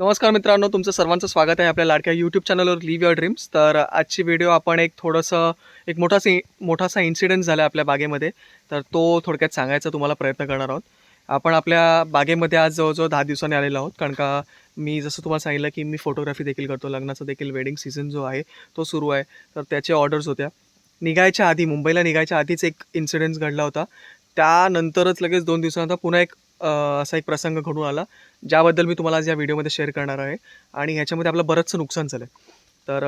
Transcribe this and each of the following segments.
नमस्कार मित्रांनो तुमचं सर्वांचं स्वागत आहे आपल्या लाडक्या यूट्यूब चॅनलवर लिव्ह युअर ड्रीम्स तर आजची व्हिडिओ आपण एक थोडंसं एक मोठासा मोठासा इन्सिडेंट झाला आपल्या बागेमध्ये. तर तो थोडक्यात सांगायचा तुम्हाला प्रयत्न करणार आहोत. आपण आपल्या बागेमध्ये आज जवळजवळ दहा दिवसांनी आलेलो आहोत. कारण का मी जसं तुम्हाला सांगितलं की मी फोटोग्राफी देखील करतो. लग्नाचा देखील वेडिंग सीझन जो आहे तो सुरू आहे. तर त्याचे ऑर्डर्स होत्या. निघायच्या आधी मुंबईला निघायच्या आधीच एक इन्सिडेंट घडला होता. त्यानंतरच लगेच दोन दिवसानंतर पुन्हा एक असा एक प्रसंग घडून आला ज्याबद्दल मी तुम्हाला आज या व्हिडिओमध्ये शेअर करणार आहे. आणि ह्याच्यामध्ये आपलं बरंचसं नुकसान झालं आहे तर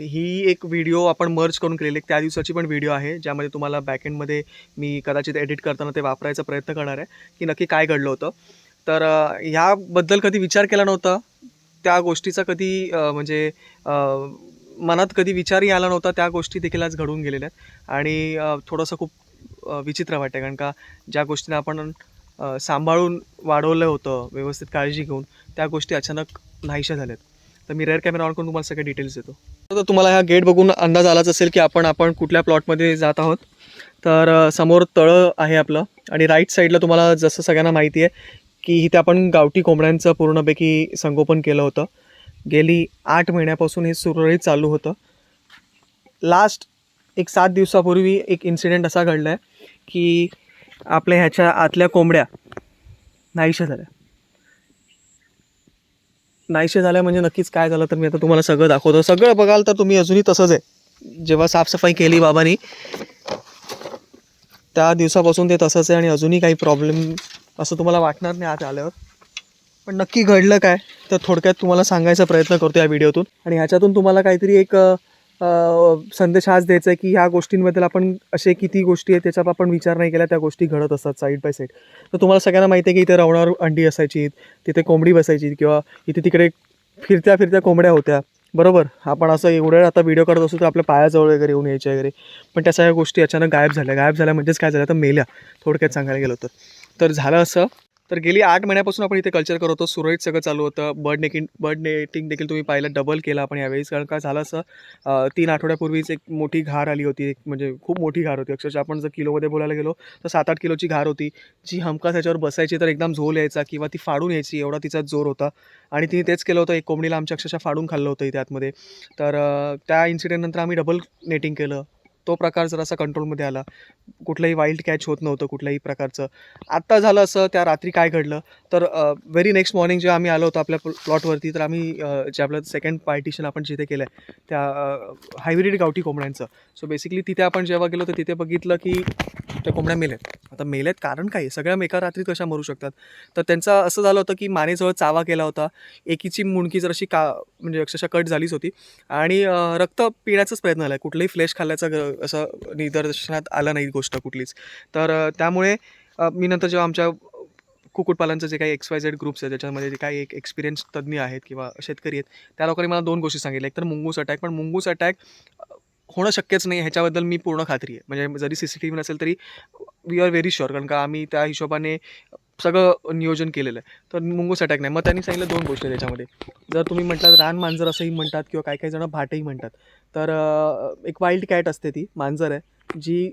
ही एक व्हिडिओ आपण मर्ज करून केलेली एक त्या दिवसाची पण व्हिडिओ आहे ज्यामध्ये तुम्हाला बॅकएंडमध्ये मी कदाचित एडिट करताना ते वापरायचा प्रयत्न करणार आहे की नक्की काय घडलं होतं. तर ह्याबद्दल कधी विचार केला नव्हता? त्या गोष्टीचा कधी म्हणजे मनात कधी विचारही आला नव्हता त्या गोष्टी देखील आज घडून गेलेल्या आहेत. आणि थोडंसं खूप विचित्र वाटतं कारण का ज्या गोष्टींना आपण सांभाळून वाढवलं होतं व्यवस्थित काळजी घेऊन त्या गोष्टी अचानक नाहीशा झाल्यात. तर मी रेअर कॅमेरा ऑन करून तुम्हाला सगळे डिटेल्स देतो. तर तुम्हाला ह्या गेट बघून अंदाज आलाच असेल की आपण आपण कुठल्या प्लॉटमध्ये जात आहोत. तर समोर तळं आहे आपलं आणि राईट साईडला तुम्हाला जसं सगळ्यांना माहिती आहे की इथे आपण गावठी कोंबड्यांचं पूर्णपैकी संगोपन केलं होतं. गेली आठ महिन्यापासून हे सुरळीत चालू होतं. लास्ट एक सात दिवसापूर्वी एक इन्सिडेंट असा घडला आहे की आपल्या ह्याच्या आतल्या कोंबड्या नाहीशा झाल्या. नाहीशा झाल्या म्हणजे नक्कीच काय झालं तर मी आता तुम्हाला सगळं दाखवतो. सगळं बघाल तर तुम्ही अजूनही तसंच आहे. जेव्हा साफसफाई केली बाबांनी त्या दिवसापासून ते तसंच आहे आणि अजूनही काही प्रॉब्लेम असं तुम्हाला वाटणार नाही आत आल्यावर. पण नक्की घडलं काय तर थोडक्यात तुम्हाला सांगायचा प्रयत्न करतो या व्हिडिओतून. आणि ह्याच्यातून तुम्हाला काहीतरी एक संदेश हाच द्यायचा आहे की ह्या गोष्टींबद्दल आपण असे किती गोष्टी आहेत त्याच्यावर आपण विचार नाही केला त्या गोष्टी घडत असतात साईड बाय साईड तर तुम्हाला सगळ्यांना माहिती आहे की इथे रवणार अंडी असायची तिथे कोंबडी बसायची किंवा इथे तिकडे फिरत्या फिरत्या कोंबड्या होत्या. बरोबर? आपण असं एवढं आता व्हिडिओ करत असतो तर आपल्या पायाजवळ वगैरे येऊन यायच्या वगैरे. पण त्या सगळ्या गोष्टी अचानक गायब झाल्या. गायब झाल्या म्हणजेच काय झालं? तर मेल्या. थोडक्यात सांगायला गेलो तर. तर झालं असं तर गेली आठ महिन्यापासून आपण इथे कल्चर करत होतो. सुरळीत सगळं चालू होतं. बर्ड नेकिंग बर्ड नेटिंग देखील तुम्ही पाहिलं. डबल केलं आपण यावेळेस. कारण का झालं असं तीन आठवड्यापूर्वीच एक मोठी घार आली होती. एक म्हणजे खूप मोठी घार होती. अक्षरशः आपण जर किलोमध्ये बोलायला गेलो तर सात आठ किलोची घार होती. जी हमखास त्याच्यावर बसायची तर एकदम झोल यायचा किंवा ती फाडून यायची. एवढा तिचा जोर होता. आणि तिने तेच केलं होतं. एक कोंबडीला आमच्या अक्षरशः फाडून खाल्लं होतं इथे आतमध्ये. तर त्या इन्सिडेंटनंतर आम्ही डबल नेटिंग केलं. तो प्रकार जरासा कंट्रोलमध्ये आला कुठलंही वाईल्ड कॅच होत नव्हतं कुठल्याही प्रकारचं. आत्ता झालं असं त्या रात्री काय घडलं? तर व्हेरी नेक्स्ट मॉर्निंग जेव्हा आम्ही आलो होतो आपल्या प्लॉटवरती तर आम्ही जे आपलं सेकंड पार्टिशन आपण जिथे केलं आहे त्या हायब्रिड गावठी कोंबड्यांचं. सो बेसिकली तिथे आपण जेव्हा गेलो तर तिथे बघितलं की त्या कोंबड्या मेल्यात. आता मेल्यात कारण काय? सगळ्या एका रात्रीत कशा मरू शकतात? तर त्यांचं असं झालं होतं की मानेजवळ चावा केला होता. एकीची मुंडकी जर अशी का म्हणजे अक्षरशः कट झालीच होती. आणि रक्त पिण्याचाच प्रयत्न झाला. आहे कुठलंही फ्लेश खाल्ल्याचं ग- असं निदर्शनात आलं नाही गोष्ट कुठलीच. तर त्यामुळे मी नंतर जेव्हा आमच्या कुक्कुटपालनचं जे काही एक्स वाय झेड ग्रुप्स आहेत त्याच्यामध्ये जे काही एक एक्सपिरियन्स तज्ज्ञ आहेत किंवा शेतकरी आहेत त्या लोकांनी मला दोन गोष्टी सांगितल्या. एक तर मुंगूस अटॅक पण मुंगूस अटॅक होणं शक्यच नाही ह्याच्याबद्दल मी पूर्ण खात्री आहे. म्हणजे जरी सी सी टी व्ही नसेल तरी वी आर व्हेरी शुअर कारण का आम्ही त्या हिशोबाने सगळं नियोजन केलेलं आहे. तर मुंगूस अटॅक नाही. मग त्यांनी सांगितलं दोन गोष्टी त्याच्यामध्ये. जर तुम्ही म्हटलात रान मांजर असंही म्हणतात किंवा काही काही जणं भाटही म्हणतात. तर एक वाईल्ड कॅट असते ती मांजर आहे जी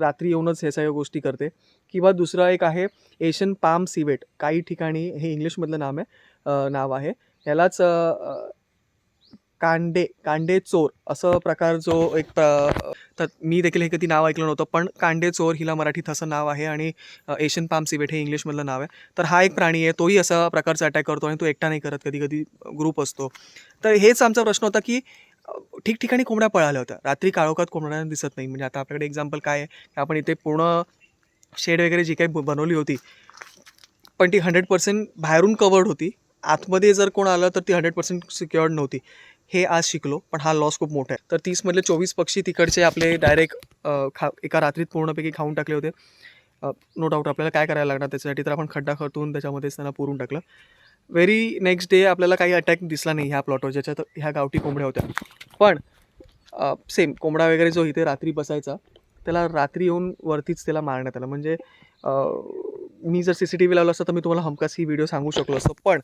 रात्री येऊनच ह्या सगळ्या गोष्टी करते. किंवा दुसरं एक आहे एशियन पाम सिवेट काही ठिकाणी हे इंग्लिशमधलं नाम आहे नाव आहे. ह्यालाच कांडे कांडे चोर असं प्रकार जो एक प्र- तर मी देखील हे कधी नाव ऐकलं नव्हतं पण कांडे चोर हिला मराठीत असं नाव आहे आणि एशियन पाम सिवेट हे इंग्लिशमधलं नाव आहे. तर हा एक प्राणी आहे तोही असा प्रकारचा अटॅक करतो आणि तो एकटा नाही करत कधी कधी ग्रुप असतो. तर हेच आमचा प्रश्न होता की ठिकठिकाणी कोंबड्या पळाल्या होत्या. रात्री काळोखात कोंबड्या दिसत नाही. म्हणजे आता आपल्याकडे एक्झाम्पल काय आहे आपण इथे पूर्ण शेड वगैरे जी काही ब- बनवली होती पण ती हंड्रेड पर्सेंट बाहेरून कवर्ड होती. आतमध्ये जर कोण आलं तर ती हंड्रेड पर्सेंट सिक्युअर्ड नव्हती. हे आज शिकलो पण हा लॉस खूप मोठा आहे. तर तीसमधले चोवीस पक्षी तिकडचे आपले डायरेक्ट खा एका रात्रीत पूर्णपैकी खाऊन टाकले होते. नो डाऊट आपल्याला काय करायला लागणार त्याच्यासाठी तर आपण खड्डा खरतून त्याच्यामध्येच त्यांना पुरून टाकलं. व्हेरी नेक्स्ट डे आपल्याला काही अटॅक दिसला नाही ह्या प्लॉटवर ज्याच्यात ह्या गावठी कोंबड्या होत्या. पण सेम कोंबडा वगैरे जो इथे रात्री बसायचा त्याला रात्री येऊन वरतीच त्याला मारण्यात आलं. म्हणजे मी जर सी सी टी व्ही लावलं असतं तर मी तुम्हाला हमखास ही व्हिडिओ सांगू शकलो असतो. पण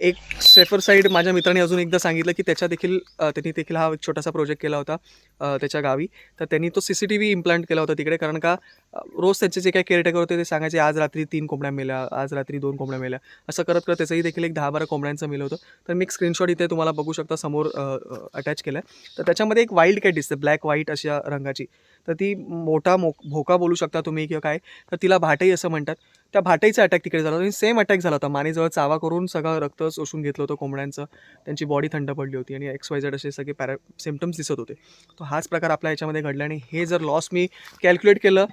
एक सेफर साईड माझ्या मित्राने अजून एकदा सांगितलं की त्याच्या देखील त्यांनी देखील हा एक छोटासा प्रोजेक्ट केला होता त्याच्या गावी. तर त्यांनी तो C C T V implant केला होता तिकडे कारण का रोज त्यांचे जे काही केअरटेकर होते ते सांगायचे आज रात्री तीन कोंबड्या मेल्या आज रात्री दोन कोंबड्या मेल्या. असं करत करत त्याचंही देखील एक दहा बारा कोंबड्यांचं मेलं होतं. तर मी एक स्क्रीनशॉट इथे तुम्हाला बघू शकता समोर अटॅच केलं आहे तर त्याच्यामध्ये एक वाईल्ड कॅट दिसते ब्लॅक व्हाईट अशा रंगाची. तर ती मोठा मो भोका बोलू शकता तुम्ही किंवा काय. तर तिला भाटही असं म्हणतात. त्या भाटाईचा अटॅक तिकडे झाला होता. सेम अटॅक झाला होता. मानेजवळ चावा करून सगळं रक्त शोषून घेतलं होतं कोंबड्यांचं. त्यांची बॉडी थंड पडली होती. आणि एक्स वाय झेड असे सगळे पॅरा सिमटम्स दिसत होते. तो हाच प्रकार आपल्या याच्यामध्ये घडला. आणि हे जर लॉस मी कॅल्क्युलेट केलं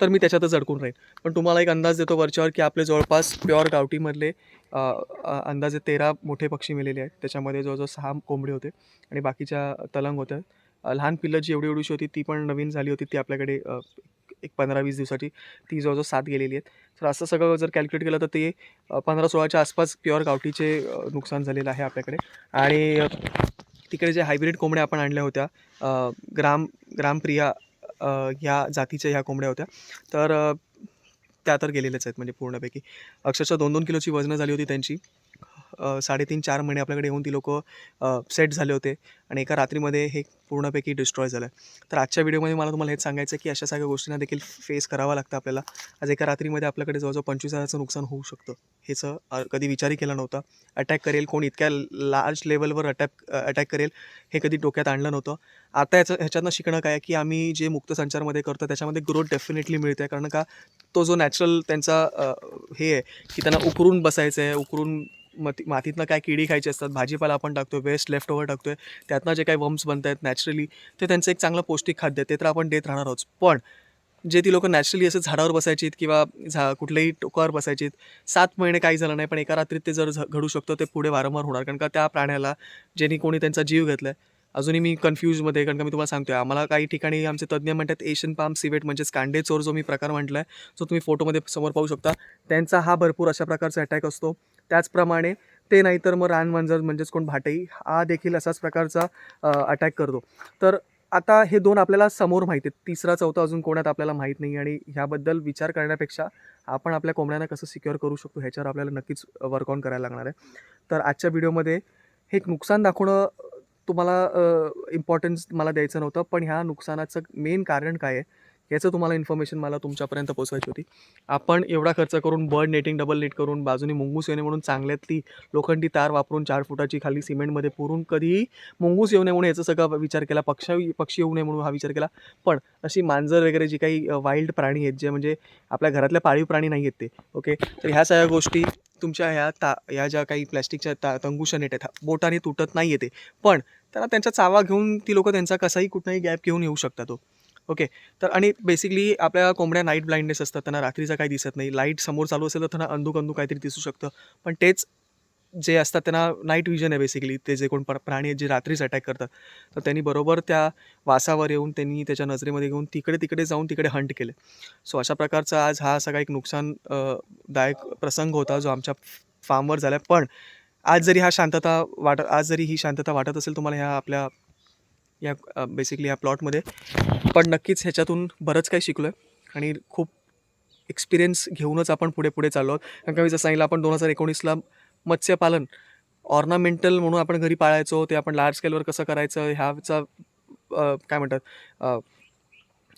तर मी त्याच्यातच अडकून राहीन. पण तुम्हाला एक अंदाज देतो वरच्यावर की आपले जवळपास प्युअर गावठीमधले अंदाजे तेरा मोठे पक्षी मिलेले आहेत. त्याच्यामध्ये जवळजवळ सहा कोंबडे होते. आणि बाकीच्या तलंग होत्या. लहान पिल्लं जी एवढी एवढीशी होती ती पण नवीन झाली होती. ती आपल्याकडे एक पंधरा वीस दिवसाची ती जवळजवळ सात गेलेली आहेत. तर असं सगळं जर कॅल्क्युलेट केलं तर ते पंधरा सोळाच्या आसपास प्युअर गावठीचे नुकसान झालेलं आहे आपल्याकडे. आणि तिकडे जे हायब्रिड कोंबड्या आपण आणल्या होत्या ग्राम ग्रामप्रिया ह्या जातीच्या ह्या कोंबड्या होत्या. तर त्या तर गेलेल्याच आहेत म्हणजे पूर्णपैकी. अक्षरशः दोन दोन किलोची वजनं झाली होती त्यांची. साडेतीन चार महिने आपल्याकडे येऊन ती लोक सेट झाले होते आणि एका रात्रीमध्ये हे पूर्णपैकी डिस्ट्रॉय झालं. तर आजच्या व्हिडिओमध्ये मला तुम्हाला हेच सांगायचं आहे की अशा सगळ्या गोष्टींना देखील फेस करावं लागतं आपल्याला. आज एका रात्रीमध्ये आपल्याकडे जवळजवळ पंचवीस हजाराचं नुकसान होऊ शकतं. हेचं कधी विचारही केला नव्हता. अटॅक करेल कोण? इतक्या लार्ज लेवलवर अटॅक अटॅक करेल हे कधी डोक्यात आणलं नव्हतं. आता याचं ह्याच्यातनं शिकणं काय की आम्ही जे मुक्त संचारमध्ये करतो त्याच्यामध्ये ग्रोथ डेफिनेटली मिळते कारण का तो जो नॅचरल त्यांचा हे आहे की त्यांना उकरून बसायचं आहे उकरून माती मातीतनं काय किडी खायची असतात भाजीपाला आपण टाकतो वेस्ट लेफ्ट ओव्हर टाकतोय त्यातनं जे काही वम्स बनत आहेत नॅचरली ते त्यांचं एक चांगलं पौष्टिक खाद्य आहे, ते तर आपण देत राहणार आहोत. पण जे ती लोकं नॅचरली असं झाडावर बसायचीत किंवा झा कुठल्याही टोकावर बसायचीत सात महिने काही झालं नाही पण एका रात्रीत ते जर झ- घडू शकतं ते पुढे वारंवार होणार. कारण का त्या प्राण्याला ज्यांनी कोणी त्यांचा जीव घेतला आहे अजूनही मी कन्फ्यूजमध्ये कारण का मी तुम्हाला सांगतोय आम्हाला काही ठिकाणी आमचे तज्ज्ञ म्हणतात एशियन पाम सिवेट म्हणजेच कांडे चोर जो मी प्रकार म्हटला आहे जो तुम्ही फोटोमध्ये समोर पाहू शकता त्यांचा हा भरपूर अशा प्रकारचा अटॅक असतो. त्याचप्रमाणे ते नाही तर मग रानवंजर म्हणजेच कोण भाटई हा देखील असाच प्रकारचा अटॅक करतो. तर आता हे दोन आपल्याला समोर माहीत आहेत तिसरा चौथा अजून कोणात आपल्याला माहीत नाही आणि ह्याबद्दल विचार करण्यापेक्षा आपण आपल्या कोंबड्यांना कसं सिक्युअर करू शकतो ह्याच्यावर आपल्याला नक्कीच वर्क ऑन करायला लागणार आहे. तर आजच्या व्हिडिओमध्ये हे एक नुकसान दाखवणं तुम्हाला इम्पॉर्टन्स मला द्यायचं नव्हतं पण ह्या नुकसानाचं मेन कारण काय आहे याचं तुम्हाला इन्फॉर्मेशन मला तुमच्यापर्यंत पोहोचवायची होती. आपण एवढा खर्च करून बर्ड नेटिंग डबल नेट करून बाजूने मुंगूस येणे म्हणून चांगल्यातली लोखंडी तार वापरून चार फुटाची खाली सिमेंटमध्ये पुरून कधीही मुंगूस येऊ नये म्हणून याचा सगळा विचार केला पक्षी पक्षी येऊ नये म्हणून हा विचार केला. पण अशी मांजर वगैरे जी काही वाईल्ड प्राणी आहेत जे म्हणजे आपल्या घरातल्या पाळीव प्राणी नाही आहेत ते ओके तर ह्या सगळ्या गोष्टी तुमच्या ह्या ता ह्या ज्या काही प्लॅस्टिकच्या ता तंगुशा नेट आहेत बोटाने तुटत नाही येते. पण त्यांना त्यांचा चावा घेऊन ती लोक त्यांचा कसाही कुठलाही गॅप घेऊन येऊ शकतात तो ओके? तर आणि बेसिकली आपल्या कोंबड्या नाईट ब्लाइंडनेस असतात त्यांना रात्रीचा काही दिसत नाही. लाइट समोर चालू असेल तर त्यांना अंधुक अंधू काहीतरी दिसू शकतं. पण तेच जे असतात त्यांना नाईट विजन आहे बेसिकली ते जे कोण प्राणी आहेत जे रात्रीच अटॅक करतात. तर त्यांनी बरोबर त्या वासावर येऊन त्यांनी त्याच्या नजरेमध्ये घेऊन तिकडे तिकडे जाऊन तिकडे हंट केले. सो अशा प्रकारचा आज हा सगळा एक नुकसानदायक प्रसंग होता जो आमच्या फार्मवर झाला. पण आज जरी हा शांतता वाटत आज जरी ही शांतता वाटत असेल तुम्हाला ह्या आपल्या या बेसिकली या प्लॉटमध्ये पण नक्कीच ह्याच्यातून बरंच काही शिकलो आहे आणि खूप एक्सपिरियन्स घेऊनच आपण पुढे पुढे चाललो आहोत. कारण का मी जसं सांगितलं आपण दोन हजार एकोणीसला मत्स्यपालन ऑर्नामेंटल म्हणून आपण घरी पाळायचो ते आपण लार्ज स्केलवर कसं करायचं ह्याचा काय म्हणतात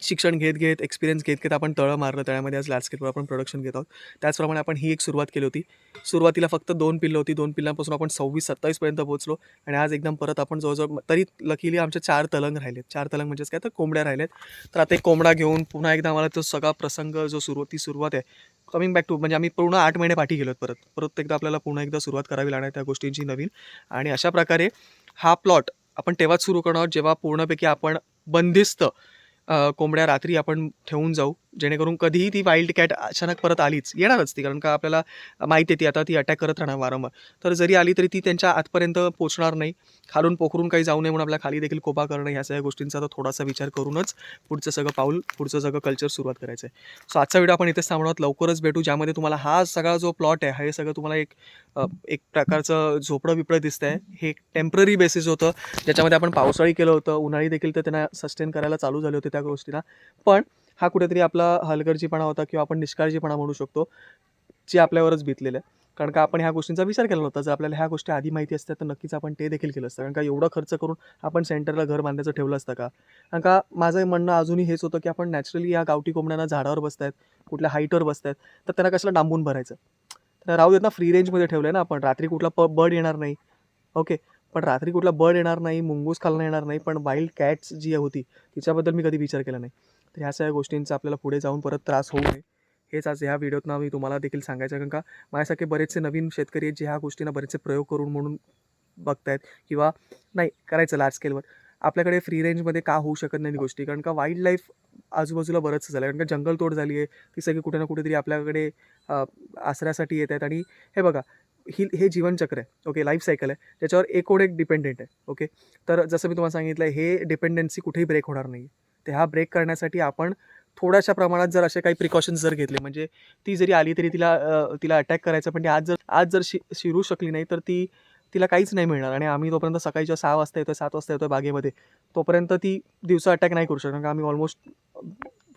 शिक्षण घेत घेत एक्सपिरियन्स घेत घेत आपण तळं मारलं तळ्यामध्ये आज लार्ज स्केलवर आपण प्रोडक्शन घेत आहोत. त्याचप्रमाणे आपण ही एक सुरुवात केली होती. सुरुवातीला फक्त दोन पिल्लं होती. दोन पिल्लांपासून आपण सव्वीस सत्तावीसपर्यंत पोहोचलो आणि आज एकदम परत आपण जवळजवळ तरी लकीली आमचे चार तलंग राहिलेत. चार तलंग म्हणजेच काय तर कोंबड्या राहिलेत तर आता एक कोंबडा घेऊन पुन्हा एकदा आम्हाला तो सगळा प्रसंग जो सुरुवात ती सुरुवात आहे कमिंग बॅक टू म्हणजे आम्ही पूर्ण आठ महिने पाठी गेलोत परत. परत एकदा आपल्याला पुन्हा एकदा सुरुवात करावी लागणार त्या गोष्टींची नवीन. आणि अशा प्रकारे हा प्लॉट आपण तेव्हाच सुरू करणार आहोत जेव्हा पूर्णपैकी आपण बंदिस्त कोंबड्या रात्री आपण ठेवून जाऊ. जेणेकरून कधीही ती वाईल्ड कॅट अचानक परत आलीच येणारच ती. कारण का आपल्याला माहिती आहे ती आता ती अटॅक करत राहणार वारंवार. तर जरी आली तरी ती त्यांच्या आतपर्यंत पोचणार नाही. खालून पोखरून काही जाऊ नये म्हणून आपल्या खाली देखील कोबा करणं ह्या सगळ्या गोष्टींचा तर थोडासा विचार करूनच पुढचं सगळं पाऊल पुढचं सगळं कल्चर सुरुवात करायचं आहे सो आजचा व्हिडिओ आपण इथेच थांबणार आहोत. लवकरच भेटू. ज्यामध्ये तुम्हाला हा सगळा जो प्लॉट आहे हे सगळं तुम्हाला एक एक प्रकारचं झोपडं बिपडं आहे हे एक टेंपररी बेसिस होतं. ज्याच्यामध्ये आपण पावसाळी केलं होतं. उन्हाळी देखील तर त्यांना सस्टेन करायला चालू झाले होते त्या गोष्टीला. पण हा कुठेतरी आपला हलगर्जीपणा होता किंवा आपण निष्काळजीपणा म्हणू शकतो जे आपल्यावरच बितलेलं आहे. कारण का आपण ह्या गोष्टींचा विचार केला नव्हता. जर आपल्याला ह्या गोष्टी आधी माहिती असतात तर नक्कीच आपण ते देखील केलं असतं. कारण का एवढा खर्च करून आपण सेंटरला घर बांधायचं ठेवलं असतं का? कारण का माझं म्हणणं अजूनही हेच होतं की आपण नॅचरली या गावठी कोंबड्यांना झाडावर बसतायत कुठल्या हाईटवर बसतायत तर त्यांना कशाला डांबून भरायचं? तर राहू देत ना फ्री रेंजमध्ये ठेवलं आहे ना आपण. रात्री कुठला प बर्ड येणार नाही. ओके पण रात्री कुठला बर्ड येणार नाही मुंगूस खालणं येणार नाही पण वाईल्ड कॅट्स जी होती तिच्याबद्दल मी कधी विचार केला नाही. तर ह्या सगळ्या गोष्टींचा आपल्याला पुढे जाऊन परत त्रास होऊ नये. हेच आज ह्या व्हिडिओतनं मी तुम्हाला देखील सांगायचं आहे. कारण का माझ्यासारखे बरेचसे नवीन शेतकरी आहेत जे ह्या गोष्टींना बरेचसे प्रयोग करून म्हणून बघतायत किंवा नाही करायचं लार्ज स्केलवर आपल्याकडे फ्री रेंजमध्ये का होऊ शकत नाही गोष्टी? कारण का वाईल्ड लाईफ आजूबाजूला बरंचसं झालं आहे कारण का जंगलतोड झाली आहे. ती सगळी कुठे ना कुठेतरी आपल्याकडे आसऱ्यासाठी येत आहेत. आणि हे बघा ही हे जीवनचक्र आहे. ओके लाईफ सायकल आहे. त्याच्यावर एकोड एक डिपेंडेंट आहे. ओके तर जसं मी तुम्हाला सांगितलं हे डिपेंडन्सी कुठेही ब्रेक होणार नाही ते हा ब्रेक करण्यासाठी आपण थोड्याशा प्रमाणात जर असे काही प्रिकॉशन्स जर घेतले म्हणजे ती जरी आली तरी तिला तिला अटॅक करायचं पण ती आज जर आज जर शि शिरू शकली नाही तर ती तिला काहीच नाही मिळणार. आणि आम्ही तोपर्यंत सकाळच्या सहा वाजता येतोय सात वाजता येतोय बागेमध्ये तोपर्यंत ती दिवसा अटॅक नाही करू शकणार. कारण का आम्ही almost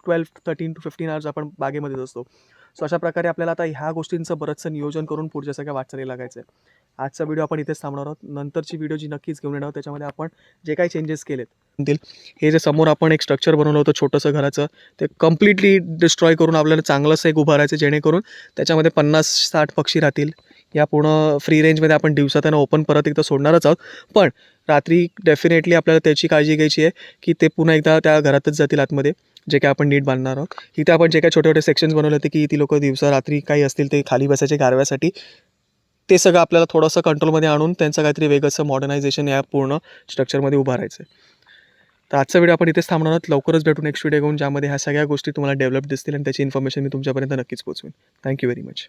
twelve thirteen to fifteen hours आपण बागेमध्येच असतो. सो अशा प्रकारे आपल्याला आता ह्या गोष्टींचं बरंचसं नियोजन करून पुढच्या सगळ्या वाटचाली लागायचं आहे आजचा व्हिडिओ आपण इथेच थांबणार आहोत. नंतरची व्हिडिओ जी नक्कीच घेऊन येणार आहोत त्याच्यामध्ये आपण जे काही चेंजेस केलेत हे जे समोर आपण एक स्ट्रक्चर बनवलं होतं छोटंसं घराचं ते कम्प्लिटली डिस्ट्रॉय करून आपल्याला चांगलंसं एक उभारायचं जेणेकरून त्याच्यामध्ये पन्नास साठ पक्षी राहतील. या पूर्ण फ्री रेंजमध्ये आपण दिवसा त्यांना ओपन परत एकदा सोडणारच आहोत. पण रात्री डेफिनेटली आपल्याला त्याची काळजी घ्यायची आहे की ते पुन्हा एकदा त्या घरातच जातील आतमध्ये जे काय आपण नीट बांधणार आहोत. इथे आपण जे काही छोटे छोटे सेक्शन्स बनवले होते की ती लोक दिवसा रात्री काही असतील ते खाली बसायचे गारव्यासाठी ते सगळं आपल्याला थोडंसं कंट्रोलमध्ये आणून त्यांचं काहीतरी वेगळंसं मॉडर्नायझेशन या पूर्ण स्ट्रक्चरमध्ये उभारायचं आहे तर आजचा व्हिडिओ आपण इथेच थांबणार आहोत. लवकरच भेटू नेक्स्ट व्हिडिओ घेऊन ज्यामध्ये ह्या सगळ्या गोष्टी तुम्हाला डेव्हलप दिसतील आणि त्याची इन्फॉर्मेशन मी तुमच्यापर्यंत नक्कीच पोहोचवेन. Thank you very much